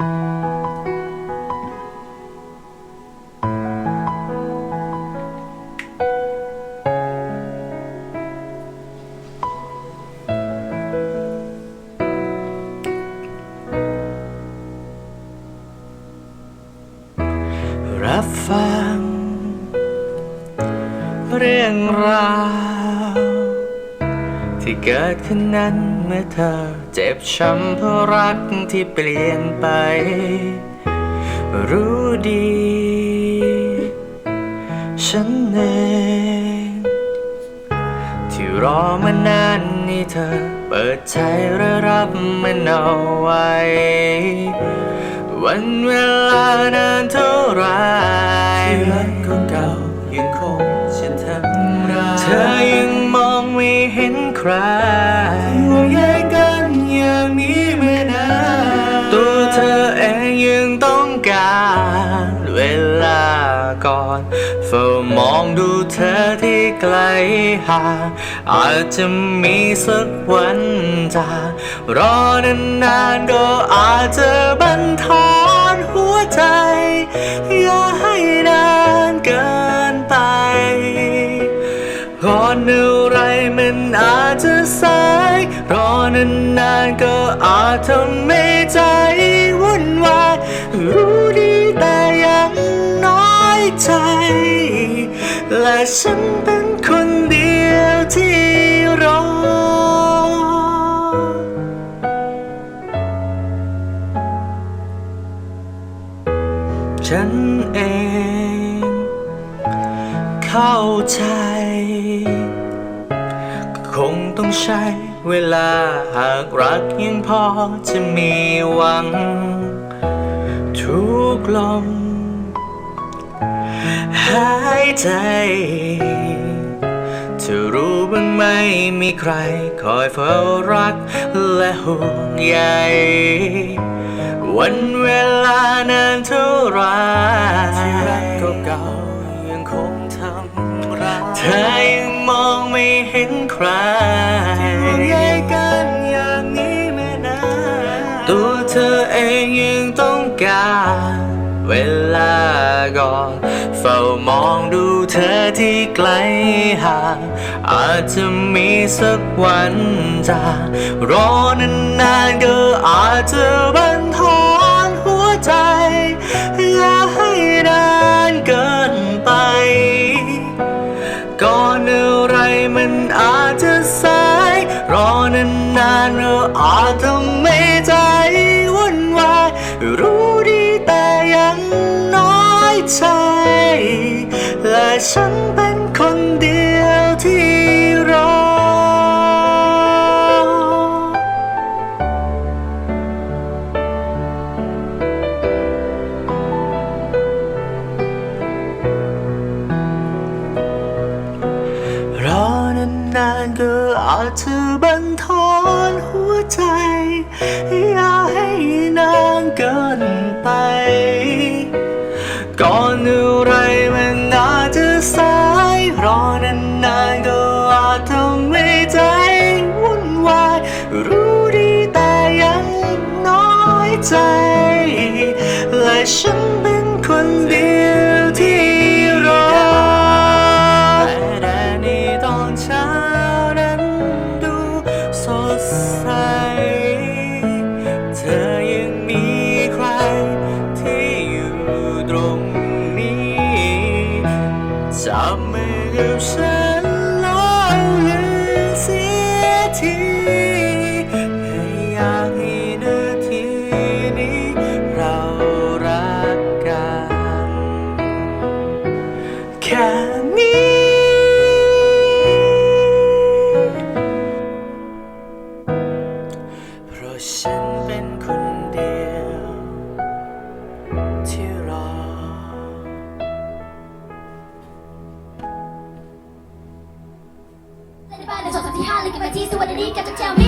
รับฟัง เรื่องราว ที่เกิดขึ้นนั้นเมื่อเธอเจ็บช้ำเพราะรักที่เปลี่ยนไป รู้ดี ฉันเองที่รอมานานนี่เธอเปิดใจและรับมันเอาไว้ วันเวลานานเท่าไรที่รักของเก่ายังคงฉันทำร้ายเธอยังมองไม่เห็น ใครห่วงใยกันอย่างนี้ไมานานตัวเธอเองยังต้องการ เวลาก่อนเฝ้ามองดูเธอที่ไกลห่างอาจจะมีสักวันจากรอนานๆก็อาจจะบันทอน จะสาย รอนานๆก็อาจทำให้ใจวุ่นวายรู้ดีแต่ยังน้อยใจ และฉันเป็นคนเดียวที่รอฉันเอง เข้าใจ ใช้เวลาหากรักยังพอจะมีหวัง ทุกลมหายใจเธอรู้บ้างไหมมีใครคอยเฝ้ารักและห่วงใยวันเวลานานเท่าไรที่รักเก่าๆยังคงทำร้ายเธอยังมอง ไม่เห็นใครห่วงใยกันอย่างนี้มานานตัวเธอเองยังต้องการ เวลาก่อนเฝ้ามองดูเธอที่ไกลห่างอาจจะมีสักวันจากรอนานๆก็อาจจะบันท ใจ และฉันเป็นคนเดียว ใจ และฉันเป็นคนเดียวที่รอแต่ในตอนเช้านั้นดูสดใส เธอยังมีใครที่อยู่ตรงนี้จับมือกับฉัน ที่รอ ในบ้านในสองสามที่ห้าเลยกันไปที่สวัสดีกับเจ้าเจ้าไม่ได้